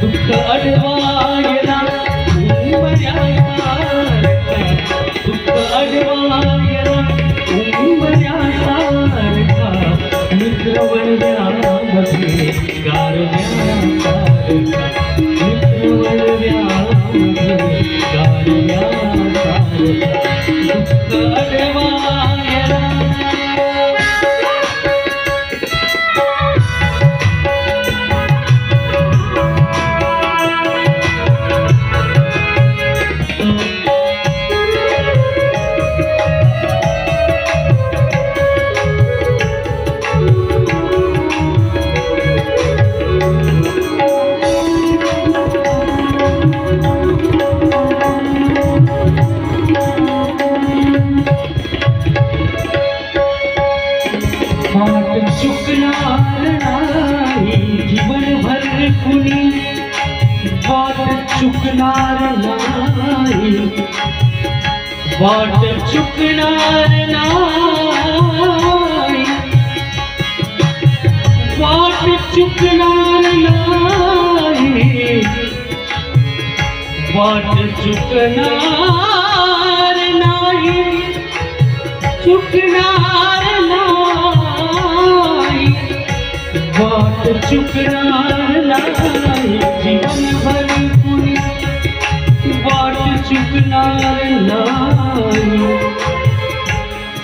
दुःख अडवायला दुःख अडवायला उंबऱ्यासारखा मित्रवळव्यामध्ये गारव्यासारखा मित्रवळव्यामध्ये गारव्यासारखा दुःख अडवा ਚੁਕਨਾਰ ਨਾਈ ਵਾਟ ਚੁਕਨਾਰ ਨਾਈ ਵਾਟ ਚੁਕਨਾਰ ਨਾਈ ਵਾਟ ਚੁਕਨਾਰ ਨਾਈ ਚੁਕਨਾਰ ਨਾਈ ਵਾਟ ਚੁਕਨਾਰ ਨਾਈ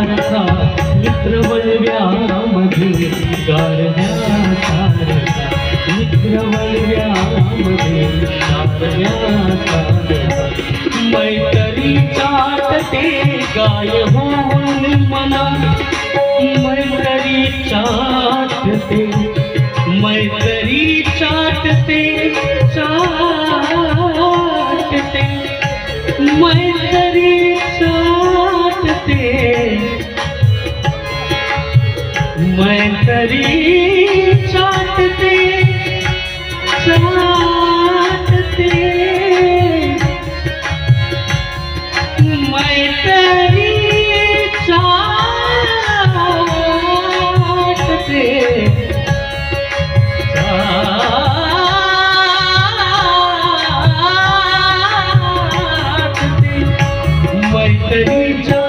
तारका मित्र वळव्यामध्ये गारव्यासारखा मित्र वळव्यामध्ये गारव्यासारखा मैत्री चाटते गाय होऊन मना. मैत्री चाटते मैत्री चाटते चाटते. मैत्री मैत्री चाटते चाटते मैत्री चाटते चाटते मैत्री चाटते